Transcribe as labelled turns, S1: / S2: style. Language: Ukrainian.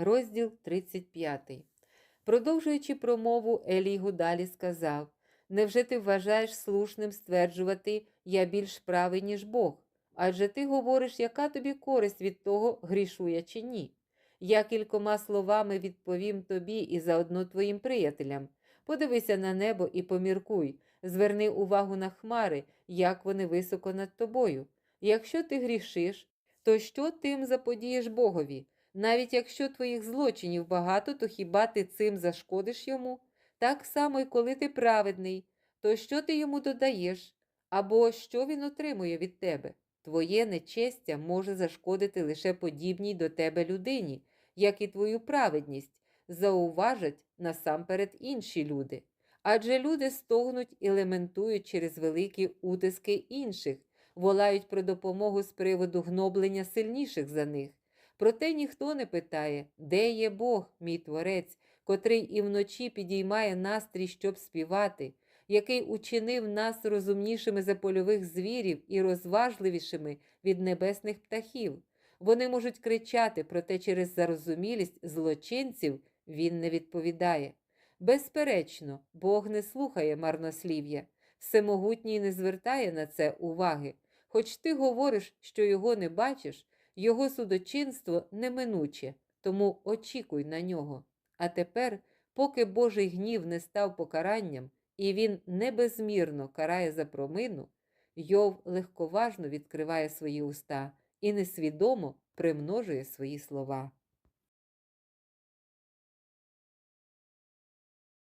S1: Розділ 35. Продовжуючи промову, Елігу далі сказав: Невже ти вважаєш слушним стверджувати я більш правий, ніж Бог? Адже ти говориш, яка тобі користь від того, грішу я чи ні? Я кількома словами відповім тобі і заодно твоїм приятелям. Подивися на небо і поміркуй, зверни увагу на хмари, як вони високо над тобою. Якщо ти грішиш, то що тим заподієш Богові? Навіть якщо твоїх злочинів багато, то хіба ти цим зашкодиш йому? Так само, і коли ти праведний, то що ти йому додаєш? Або що він отримує від тебе? Твоє нечестя може зашкодити лише подібній до тебе людині, як і твою праведність, зауважать насамперед інші люди. Адже люди стогнуть і лементують через великі утиски інших, волають про допомогу з приводу гноблення сильніших за них. Проте ніхто не питає, де є Бог, мій творець, котрий і вночі підіймає настрій, щоб співати, який учинив нас розумнішими за польових звірів і розважливішими від небесних птахів. Вони можуть кричати, проте через зарозумілість злочинців він не відповідає. Безперечно, Бог не слухає марнослів'я, всемогутній не звертає на це уваги. Хоч ти говориш, що його не бачиш, його судочинство неминуче, тому очікуй на нього. А тепер, поки Божий гнів не став покаранням, і він небезмірно карає за промину, Йов легковажно відкриває свої уста і несвідомо примножує свої слова.